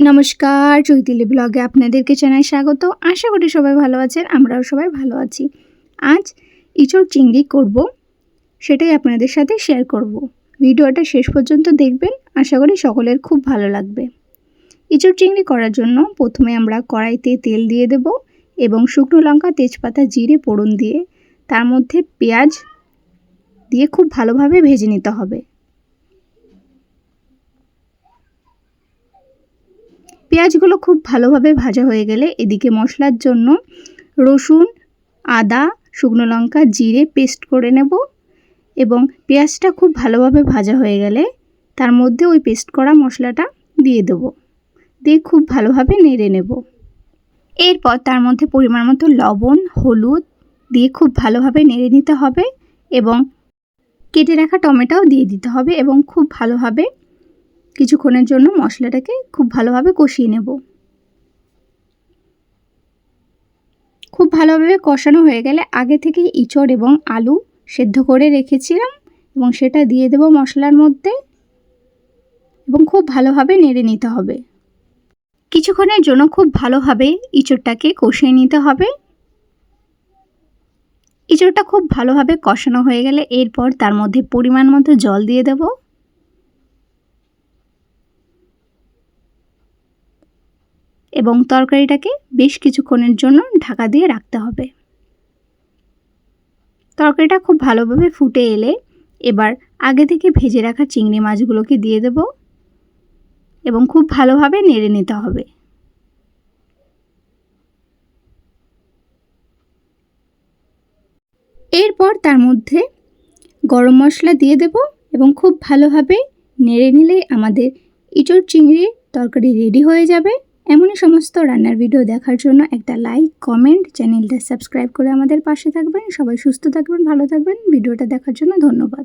নমস্কার, চৈতিলি ব্লগে আপনাদেরকে জানাই স্বাগত। আশা করি সবাই ভালো আছেন, আমরাও সবাই ভালো আছি। আজ ইঁচড় চিংড়ি করব, সেটাই আপনাদের সাথে শেয়ার করব। ভিডিওটা শেষ পর্যন্ত দেখবেন, আশা করি সকলের খুব ভালো লাগবে। ইঁচড় চিংড়ি করার জন্য প্রথমে আমরা কড়াইতে তেল দিয়ে দেব এবং শুকনো লঙ্কা, তেজপাতা, জিরে, ফোড়ন দিয়ে তার মধ্যে পেঁয়াজ দিয়ে খুব ভালোভাবে ভেজে নিতে হবে। পেঁয়াজগুলো খুব ভালোভাবে ভাজা হয়ে গেলে এদিকে মশলার জন্য রসুন, আদা, শুকনো লঙ্কা, জিরে পেস্ট করে নেব এবং পেঁয়াজটা খুব ভালোভাবে ভাজা হয়ে গেলে তার মধ্যে ওই পেস্ট করা মশলাটা দিয়ে দেবো। দিয়ে খুব ভালোভাবে নেড়ে নেব। এরপর তার মধ্যে পরিমাণ মতো লবণ, হলুদ দিয়ে খুব ভালোভাবে নেড়ে নিতে হবে এবং কেটে রাখা টমেটোও দিয়ে দিতে হবে এবং খুব ভালোভাবে কিছুক্ষণের জন্য মশলাটাকে খুব ভালোভাবে কষিয়ে নেব। খুব ভালোভাবে কষানো হয়ে গেলে আগে থেকে ইঁচড় এবং আলু সেদ্ধ করে রেখেছিলাম এবং সেটা দিয়ে দেব মশলার মধ্যে এবং খুব ভালোভাবে নেড়ে নিতে হবে। কিছুক্ষণের জন্য খুব ভালোভাবে ইঁচড়টাকে কষিয়ে নিতে হবে। ইঁচড়টা খুব ভালোভাবে কষানো হয়ে গেলে এরপর তার মধ্যে পরিমাণ মতো জল দিয়ে দেবো। এবং তরকারিটাকে বেশ কিছুক্ষণের জন্য ঢাকা দিয়ে রাখতে হবে। তরকারিটা খুব ভালোভাবে ফুটে এলে এবার আগে থেকে ভেজে রাখা চিংড়ি মাছগুলোকে দিয়ে দেব এবং খুব ভালোভাবে নেড়ে নিতে হবে। এরপর তার মধ্যে গরম মশলা দিয়ে দেব এবং খুব ভালোভাবে নেড়ে নিলেই আমাদের ইঁচড় চিংড়ির তরকারি রেডি হয়ে যাবে। এমনই সমস্ত রান্নার ভিডিও দেখার জন্য একটা লাইক কমেন্ট চ্যানেলটা সাবস্ক্রাইব করে আমাদের পাশে থাকবেন। সবাই সুস্থ থাকবেন, ভালো থাকবেন। ভিডিওটা দেখার জন্য ধন্যবাদ।